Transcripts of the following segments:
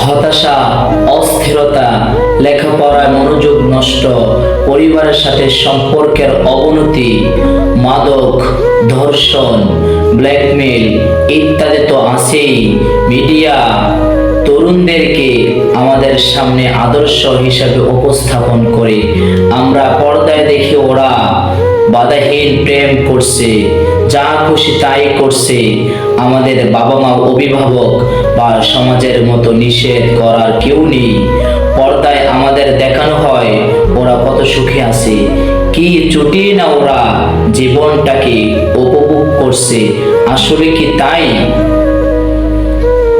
হতাশা, অস্থিরতা, লেখাপড়ায় মনোযোগ নষ্ট, পরিবারের সাথে সম্পর্কের অবনতি, মাদক, ধর্ষণ, ব্ল্যাকমেল ইত্যাদি তো আছেই। মিডিয়া তরুণদেরকে আমাদের সামনে আদর্শ হিসাবে উপস্থাপন করে। আমরা পর্দায় দেখি ওরা বাধাহীন প্রেম করছে, যা খুশি তাই করছে। আমাদের বাবা মা অভিভাবক বা সমাজের মতো নিষেধ করার কেউ নেই। পর্দায় আমাদের দেখানো হয়, ওরা কত সুখে আছে। কি চুটিয়ে না ওরা জীবনটাকে উপভোগ করছে। আসলে কি তাই?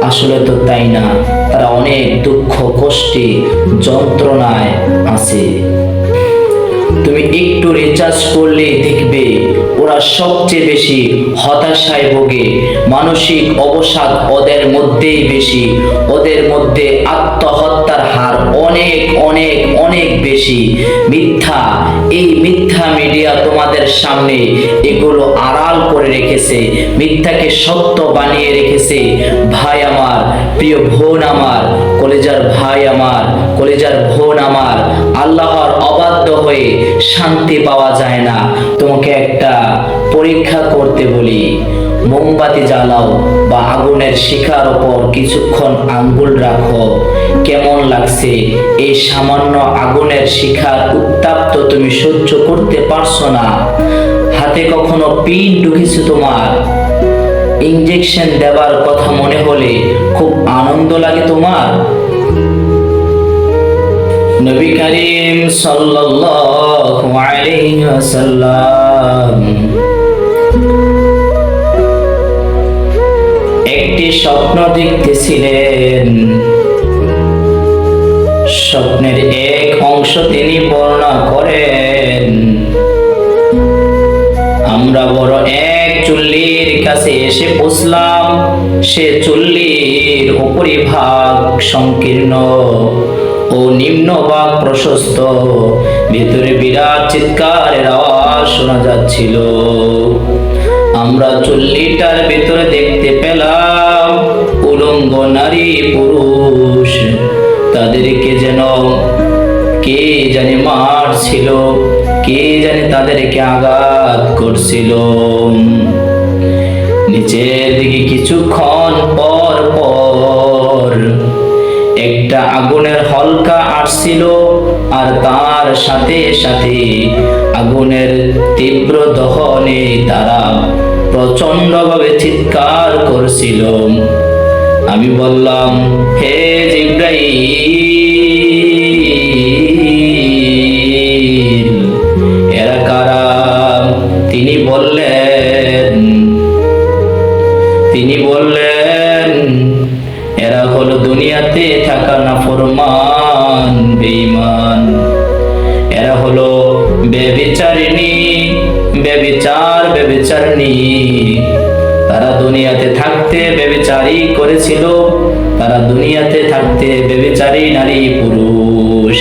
আসলে তো তাই না, তারা অনেক দুঃখ, কষ্টে, যন্ত্রণায় আছে। তুমি একটু রিচার্জ করলে দেখবে সবচেয়ে বেশি হতাশায় ভোগে। মানসিক অবসাদ ওদের মধ্যেই বেশি। ওদের মধ্যে আত্মহত্যার হার অনেক অনেক অনেক বেশি। মিথ্যা, এই মিথ্যা মিডিয়া তোমাদের সামনে এগুলো আড়াল করে রেখেছে। মিথ্যাকে সত্য বানিয়ে রেখেছে। ভাই আমার, প্রিয় বোন আমার, কলেজার ভাই আমার, কলেজার আল্লাহর অবাধ্য হয়ে শান্তি পাওয়া যায় না। তোমাকে একটা পরীক্ষা করতে বলি। মোমবাতি জ্বালাও বা আগুনের শিখার ওপর কিছুক্ষণ আঙ্গুল রাখো। কেমন লাগছে? এই সামান্য আগুনের শিখার উত্তাপ তো তুমি সহ্য করতে পারছ না। হাতে কখনো পিন ঢুকেছে তোমার? ইঞ্জেকশন দেবার কথা মনে হলে খুব আনন্দ লাগে তোমার? নবী করিম সাল্লাল্লাহু একটি স্বপ্ন দেখতেছিলেন। স্বপ্নের এক অংশ তিনি বর্ণনা করেন। আমরা বড় এক চুল্লির কাছে এসে পৌঁছলাম সে চুল্লির উপরিভাগ সংকীর্ণ। ও নিম্ন ভাগ প্রশস্ত। ভিতরে বিরাট চিৎকারের আওয়াজ শোনা যাচ্ছিল। আমরা চুল্লিটার ভিতরে দেখতে পেলাম, উলঙ্গ নারী পুরুষ। তাদেরকে যেন কে জানে মারছিল, কে জানে তাদেরকে আঘাত করছিল। নিচের দিকে কিছুক্ষণ পর পর একটা আগুনের হলকা আসছিল আর তার সাথে সাথে আগুনের তীব্র দহনে তারা প্রচন্ডভাবে চিৎকার করছিল। আমি বললাম, হে জিব্রাইল, এরা কারা? তিনি বললেন হলো দুনিয়াতে থাকা না ফরমান বেঈমান। এরা হলো বেবিচারিণী বেবিচার বেবিচারিণী তারা দুনিয়াতে থাকতে বেবিচারি করেছিল, তারা দুনিয়াতে থাকতে বেবিচারি নারী পুরুষ।